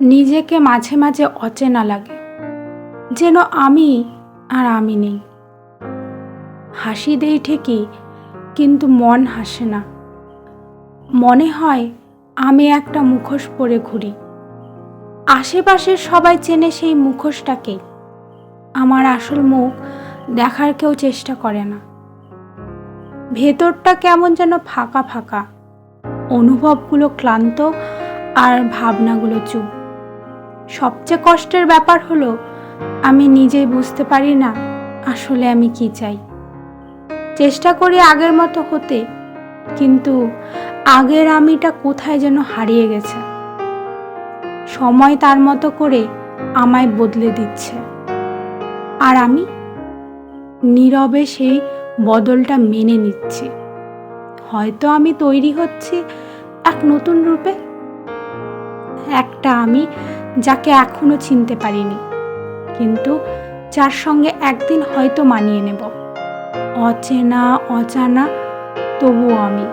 নিজেকে মাঝে মাঝে অচেনা লাগে, যেন আমি আর আমি নেই। হাসি দেই ঠিকই, কিন্তু মন হাসে না। মনে হয় আমি একটা মুখোশ পরে ঘুরি। আশেপাশের সবাই চেনে সেই মুখোশটাকে। আমার আসল মুখ দেখার কেউ চেষ্টা করে না। ভেতরটা কেমন যেন ফাঁকা ফাঁকা। অনুভবগুলো ক্লান্ত আর ভাবনাগুলো চুপ। সবচেয়ে কষ্টের ব্যাপার হলো, আমি নিজেই বুঝতে পারি না আসলে আমি কি চাই। চেষ্টা করি আগের মতো হতে, কিন্তু আগের আমিটা কোথায় যেন হারিয়ে গেছে। সময় তার মতো করে আমায় বদলে দিচ্ছে। আর আমি নীরবে সেই বদলটা মেনে নিচ্ছি। হয়তো আমি তৈরি হচ্ছি এক নতুন রূপে। একটা আমি যাকে এখনও চিনতে পারিনি। কিন্তু যার সঙ্গে একদিন হয়তো মানিয়ে নেব। অচেনা, অজানা, তবুও আমি।